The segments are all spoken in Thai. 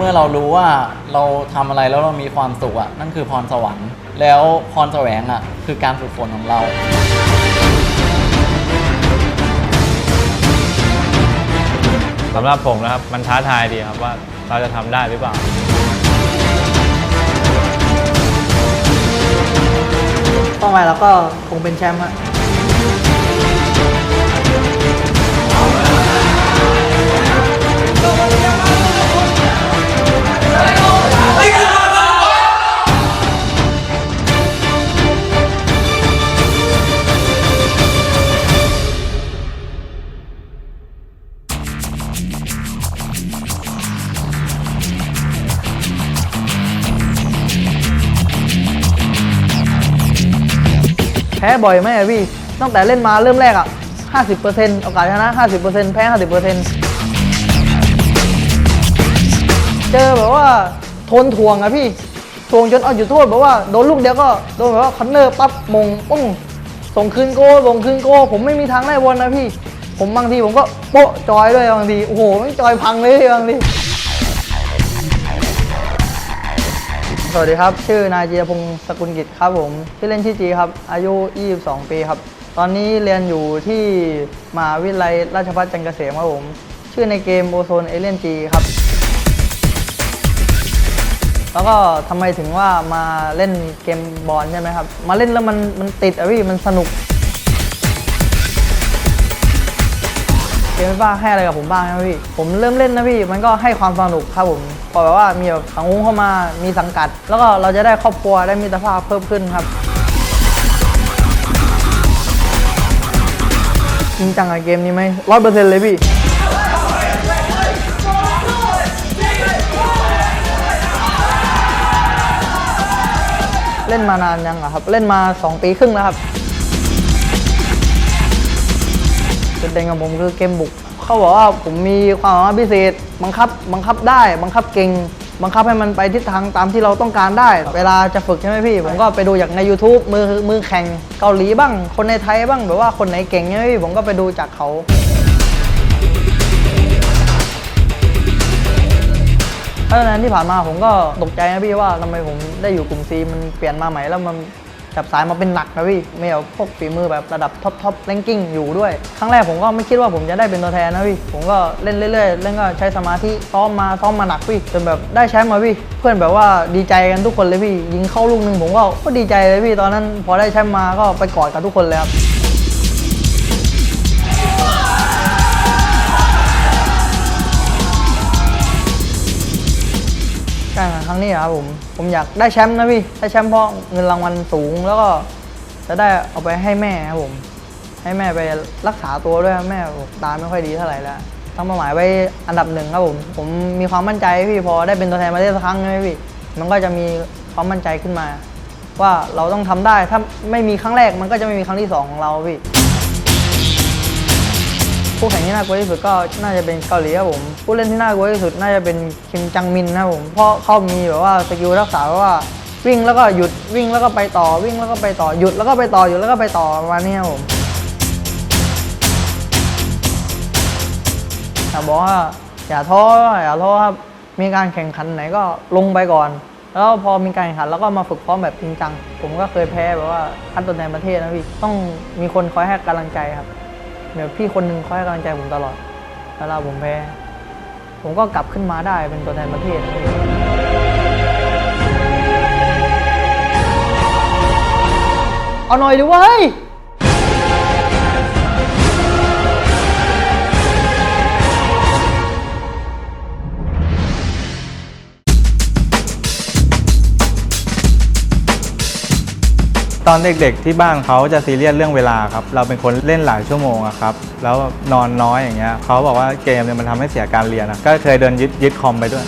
เมื่อเรารู้ว่าเราทำอะไรแล้วเรามีความสุขอะนั่นคือพรสวรรค์ แล้วพรแสวงอะคือการฝึกฝนของเราสำหรับผมนะครับมันท้าทายดีครับว่าเราจะทำได้หรือเปล่า เป้าหมายเราก็คงเป็นแชมป์ฮะ บ่อยไหมอะพี่ ตั้งแต่เล่นมาเริ่มแรกอะ50%โอกาสชนะ 50%แพ้ 50%เจอแบบว่าทนทวงอะพี่ทวงจนเอาอยู่โทษแบบว่าโดนลูกเดียวก็โดนแบบว่าคอนเนอร์ปั๊บมงปุ้งส่งคืนโกส่งคืนโก ผมไม่มีทางได้บอลนะพี่ ผมบางทีผมก็โป๊ะจอยด้วยบางทีโอ้โหไม่จอยพังเลยบางที วัสดีครับ ชื่อนายเจียพงศ์สกุลกิจครับผมชื่อเล่นชื่อจีครับ อายุ 22 ปีครับ ตอนนี้เรียนอยู่ที่มหาวิทยาลัยราชภัฏจันทร์เกษมครับผม ชื่อในเกมโอโซนเอเลียนจีครับ แล้วก็ทำไมถึงว่ามาเล่นเกมบอลใช่ไหมครับ มาเล่นแล้วมันมันติดอะพี่มันสนุก เกมไฟฟ้าให้อะไรกับผมบ้างนะพี่ ผมเริ่มเล่นนะพี่ มันก็ให้ความสนุกครับผมพอแบบว่ามีแบบสังคมเข้ามา มีสังกัด แล้วก็เราจะได้ครอบครัวได้มิตรภาพเพิ่มขึ้นครับจริงจังกับเกมนี้ไหมร้อยเปอร์เซ็นต์เลยพี่เล่นมานานยังอะครับ เล่นมา 2 ปีครึ่งแล้วครับ จุดเด่นของผมคือเกมบุก เขาบอกว่าผมมีความสามารถพิเศษ บังคับบังคับได้ บังคับเก่ง บังคับให้มันไปทิศทางตามที่เราต้องการได้ เวลาจะฝึกใช่ไหมพี่ ผมก็ไปดูจากใน YouTube มือมือแข่งเกาหลีบ้าง คนในไทยบ้างแบบว่าคนไหนเก่งใช่ไหมพี่ผมก็ไปดูจากเขาเพราะฉะนั้นที่ผ่านมาผมก็ตกใจนะพี่ว่าทำไมผมได้อยู่กลุ่ม C มันเปลี่ยนมาใหม่แล้วมัน จับสายมาเป็นหนักนะพี่ไม่เอาพวกฝีมือแบบระดับท็อปท็อปแรงกิ้งอยู่ด้วย ครั้งแรกผมก็ไม่คิดว่าผมจะได้เป็นตัวแทนนะพี่ ผมก็เล่นเรื่อยๆ เล่นก็ใช้สมาธิซ้อมมาซ้อมมาหนักพี่จนแบบได้แชมป์มาพี่ เพื่อนแบบว่าดีใจกันทุกคนเลยพี่ ยิงเข้าลูกหนึ่งผมก็ก็ดีใจเลยพี่ตอนนั้นพอได้แชมป์มาก็ไปกอดกับทุกคนเลยครับ การแข่งขันครั้งนี้อครับผม ผมอยากได้แชมป์นะพี่ ได้แชมป์เพราะเงินรางวัลสูง แล้วก็จะได้เอาไปให้แม่ครับผม ให้แม่ไปรักษาตัวด้วยครับแม่ผมตาไม่ค่อยดีเท่าไหร่แล้วตั้งเป้าหมายไว้อันดับหนึ่งครับผม ผมมีความมั่นใจพี่พอได้เป็นตัวแทนประเทศสักครั้งใช่ไหมพี่ มันก็จะมีความมั่นใจขึ้นมา ว่าเราต้องทำได้ ถ้าไม่มีครั้งแรกมันก็จะไม่มีครั้งที่สองของเราพี่ ผู้แข่งที่น่ากลัวที่สุดก็น่าจะเป็นเกาหลีครับผมผู้เล่นที่น่ากลัวที่สุดน่าจะเป็นคิมจังมินนะครับผมเพราะเขามีแบบว่าสกิลรักษาว่าวิ่งแล้วก็หยุดวิ่งแล้วก็ไปต่อวิ่งแล้วก็ไปต่อหยุดแล้วก็ไปต่อหยุดแล้วก็ไปต่อประมาณนี้ครับผมอยากบอกว่าอย่าท้ออย่าท้อครับมีการแข่งขันไหนก็ลงไปก่อน แล้วพอมีการแข่งขันแล้วก็มาฝึกซ้อมแบบจริงจังผมก็เคยแพ้แบบว่าคัดตัวแทนประเทศนะพี่ต้องมีคนคอยให้กำลังใจครับ เดี๋ยวพี่คนหนึ่งคอยให้กำลังใจผมตลอดเวลาผมแพ้ผมก็กลับขึ้นมาได้เป็นตัวแทนประเทศเอาหน่อยดิเว้ย ตอนเด็กๆที่บ้านเขาจะซีเรียสเรื่องเวลาครับ เราเป็นคนเล่นหลายชั่วโมงอะครับ แล้วนอนน้อยอย่างเงี้ยเขาบอกว่าเกมเนี่ยมันทำให้เสียการเรียนอะก็เคยเดินยึดยึดคอมไปด้วย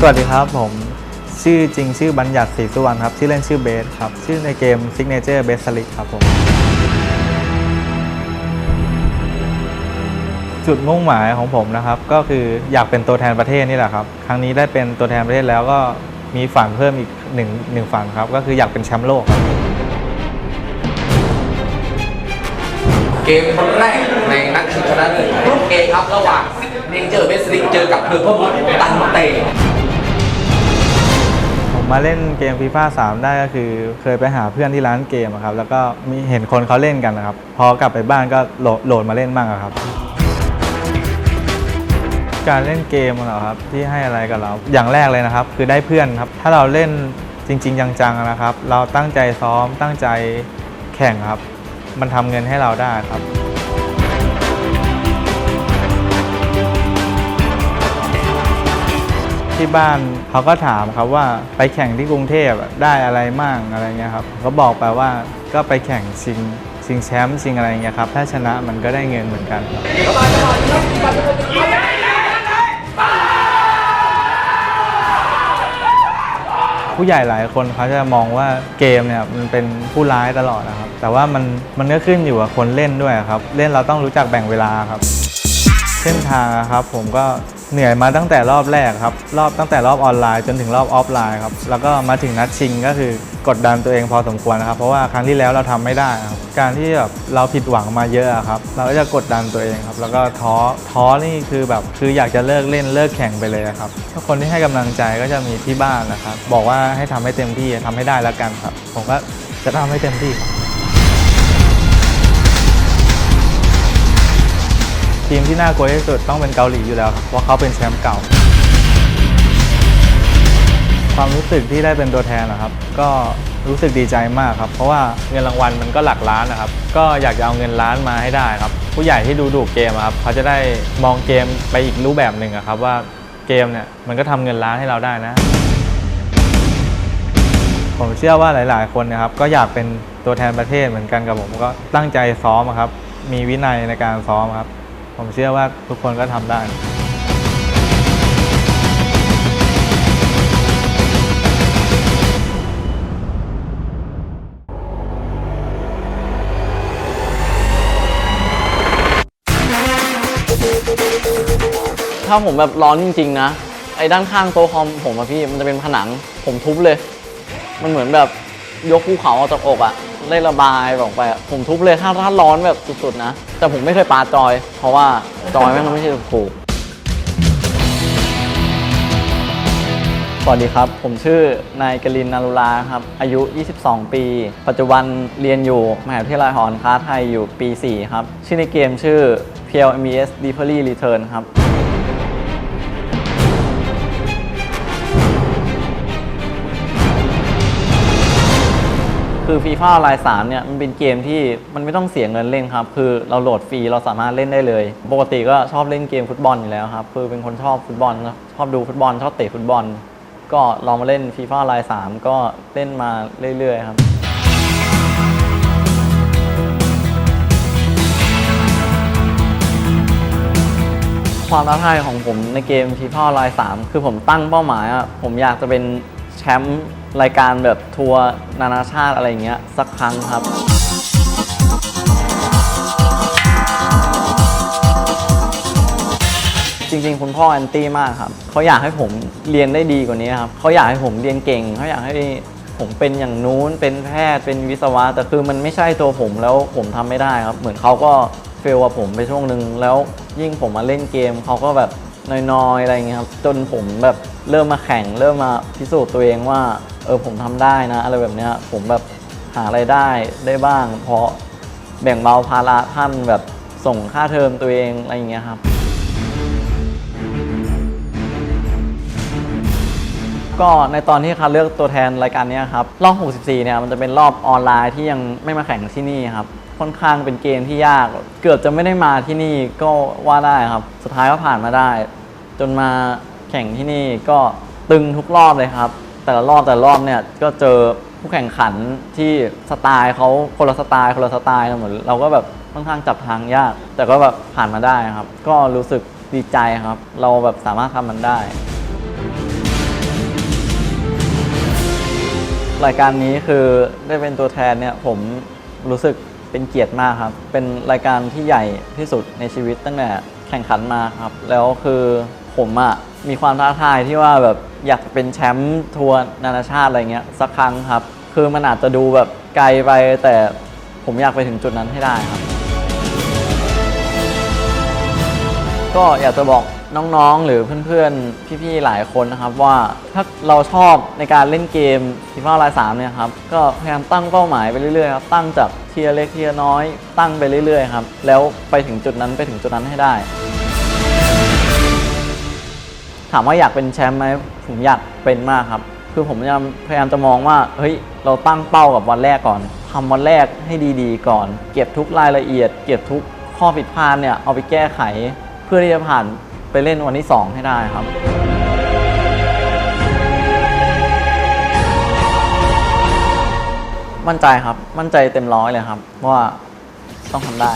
สวัสดีครับผมชื่อจริงชื่อบัญญัติศรีสุวรรณครับ ชื่อเล่นชื่อเบสครับ ชื่อในเกม Signature Base s l i c ครับผม จุดมุ่งหมายของผมนะครับก็คืออยากเป็นตัวแทนประเทศนี่แหละครับ ครั้งนี้ได้เป็นตัวแทนประเทศแล้วก็มีฝันเพิ่มอีกหนึ่งหนึ่งฝันครับ ก็คืออยากเป็นแชมป์โลกครับเกมคนแรกในนัดชิงชิงชนะเลิศกรุ๊ปเอครับระหว่างเนเจอร์เบสลิกเจอกับเพอร์เพบุตันเตผมมาเล่นเกมฟีฟ่า3ได้ก็คือเคยไปหาเพื่อนที่ร้านเกมอะครับ แล้วก็มีเห็นคนเขาเล่นกันนะครับ พอกลับไปบ้านก็โหลดโหลดมาเล่นบ้างอะครับ การเล่นเกมอะเหรอครับที่ให้อะไรกับเรา อย่างแรกเลยนะครับ คือได้เพื่อนครับ ถ้าเราเล่นจริง ๆ จังๆนะครับ เราตั้งใจซ้อมตั้งใจแข่งครับ มันทำเงินให้เราได้ครับ ที่บ้านเขาก็ถามครับว่าไปแข่งที่กรุงเทพได้อะไรมั่งอะไรเงี้ยครับก็บอกไปว่าก็ไปแข่งชิงชิงแชมป์ชิงอะไรเงี้ยครับถ้าชนะมันก็ได้เงินเหมือนกันครับ ผู้ใหญ่หลายคนเขาจะมองว่าเกมเนี่ยมันเป็นผู้ร้ายตลอดนะครับ แต่ว่ามันมันก็ขึ้นอยู่กับคนเล่นด้วยครับ เล่นเราต้องรู้จักแบ่งเวลาครับ เส้นทางอะครับผมก็ เหนื่อยมาตั้งแต่รอบแรกครับ รอบตั้งแต่รอบออนไลน์จนถึงรอบออฟไลน์ครับ แล้วก็มาถึงนัดชิงก็คือกดดันตัวเองพอสมควรนะครับ เพราะว่าครั้งที่แล้วเราทำไม่ได้ครับ การที่แบบเราผิดหวังมาเยอะครับ เราก็จะกดดันตัวเองครับ แล้วก็ท้อ ท้อนี่คือแบบคืออยากจะเลิกเล่นเลิกแข่งไปเลยครับถ้าคนที่ให้กำลังใจก็จะมีที่บ้านนะครับ บอกว่าให้ทำให้เต็มที่ทำให้ได้แล้วกันครับ ผมก็จะทำให้เต็มที่ครับ ทีมที่น่ากลัวที่สุดต้องเป็นเกาหลีอยู่แล้วครับเพราะเขาเป็นแชมป์เก่า ความรู้สึกที่ได้เป็นตัวแทนนะครับ ก็รู้สึกดีใจมากครับ เพราะว่าเงินรางวัลมันก็หลักล้านนะครับ ก็อยากจะเอาเงินล้านมาให้ได้ครับ ผู้ใหญ่ที่ดูดูเกมครับเขาจะได้มองเกมไปอีกรูปแบบหนึ่งอะครับว่าเกมเนี่ยมันก็ทำเงินล้านให้เราได้นะ ผมเชื่อว่าหลาย ๆ คนนะครับ ก็อยากเป็นตัวแทนประเทศเหมือนกันกับผมก็ตั้งใจซ้อมครับ มีวินัยในการซ้อมครับ ผมเชื่อว่าทุกคนก็ทำได้ถ้าผมแบบร้อนจริงๆนะ ไอ้ด้านข้างโต๊ะคอมผมอะพี่มันจะเป็นผนัง ผมทุบเลย มันเหมือนแบบยกภูเขาออกจากอกอะ เล่นระบายออกไปอะผมทุบเลยถ้าถ้าร้อนแบบสุดๆนะ แต่ผมไม่เคยปาจอย เพราะว่าจอยแม่งไม่ใช่ถูกสวัสดีครับ ผมชื่อนายกลินนารุลาครับ อายุ 22 ปี ปัจจุบันเรียนอยู่มหาวิทยาลัยหอการค้าไทยอยู่ปี 4 ครับ ชื่อในเกมชื่อ PLMES Deeply Return ครับ คือฟีฟ่าไลน์สามเนี่ยมันเป็นเกมที่มันไม่ต้องเสียเงินเล่นครับ คือเราโหลดฟรีเราสามารถเล่นได้เลย ปกติก็ชอบเล่นเกมฟุตบอลอยู่แล้วครับ คือเป็นคนชอบฟุตบอลชอบดูฟุตบอลชอบเตะฟุตบอล ก็ลองมาเล่นฟีฟ่าไลน์สามก็เล่นมาเรื่อยๆครับความท้าทายของผมในเกมฟีฟ่าไลน์3คือผมตั้งเป้าหมายอะผมอยากจะเป็นแชมป์ รายการแบบทัวร์นานาชาติอะไรเงี้ยสักครั้งครับ จริงๆ คุณพ่อแอนตี้มากครับเขาอยากให้ผมเรียนได้ดีกว่านี้ครับเขาอยากให้ผมเรียนเก่งเขาอยากให้ผมเป็นอย่างนู้นเป็นแพทย์เป็นวิศวะ แต่คือมันไม่ใช่ตัวผมแล้วผมทำไม่ได้ครับ เหมือนเขาก็เฟลกับผมไปช่วงหนึ่งแล้วยิ่งผมมาเล่นเกมเขาก็แบบน้อยๆ อะไรเงี้ยครับ จนผมแบบเริ่มมาแข่ง เริ่มมาพิสูจน์ตัวเองว่า เออผมทำได้นะ อะไรแบบเนี้ยผมแบบหาไรายได้ได้บ้าง เพราะแบ่งเบาภาระท่านแบบส่งค่าเทอมตัวเองอะไรอย่างเงี้ยครับ ก็ในตอนที่คัดเลือกตัวแทนรายการนี้ครับรอบ 64 เนี่ยมันจะเป็นรอบออนไลน์ที่ยังไม่มาแข่งที่นี่ครับค่อนข้างเป็นเกมที่ยาก เกือบจะไม่ได้มาที่นี่ก็ว่าได้ครับ สุดท้ายก็ผ่านมาได้ จนมาแข่งที่นี่ก็ตึงทุกรอบเลยครับ แต่ละรอบแต่ละรอบเนี่ยก็เจอผู้แข่งขันที่สไตล์เขาคนละสไตล์คนละสไตล์กันหมดเราก็แบบค่อนข้างจับทางยาก แต่ก็แบบผ่านมาได้ครับ ก็รู้สึกดีใจครับ เราแบบสามารถทำมันได้ รายการนี้คือได้เป็นตัวแทนเนี่ยผมรู้สึกเป็นเกียรติมากครับ เป็นรายการที่ใหญ่ที่สุดในชีวิตตั้งแต่แข่งขันมาครับ แล้วคือผมอะ่ะ มีความท้าทายที่ว่าแบบอยากเป็นแชมป์ทัวร์นานาชาติอะไรเงี้ยสักครั้งครับ คือมันอาจจะดูแบบไกลไปแต่ผมอยากไปถึงจุดนั้นให้ได้ครับ ก็อยากจะบอกน้องๆ หรือเพื่อนๆ พี่ๆ หลายคนนะครับว่าถ้าเราชอบในการเล่นเกมฟีฟ่าไลน์สามเนี่ยครับ ก็พยายามตั้งเป้าหมายไปเรื่อยๆครับตั้งจากเทียร์เล็กเทียร์น้อยตั้งไปเรื่อยๆครับแล้วไปถึงจุดนั้นไปถึงจุดนั้นให้ได้ ถามว่าอยากเป็นแชมป์ไหมผมอยากเป็นมากครับ คือผมพยายามพยายามจะมองว่าเฮ้ยเราตั้งเป้ากับวันแรกก่อนทำวันแรกให้ดีๆ ก่อน เก็บทุกรายละเอียด เก็บทุกข้อผิดพลาดเนี่ยเอาไปแก้ไข เพื่อที่จะผ่านไปเล่นวันที่ 2 ให้ได้ครับมั่นใจครับ มั่นใจเต็มร้อยเลยครับ ว่าต้องทำได้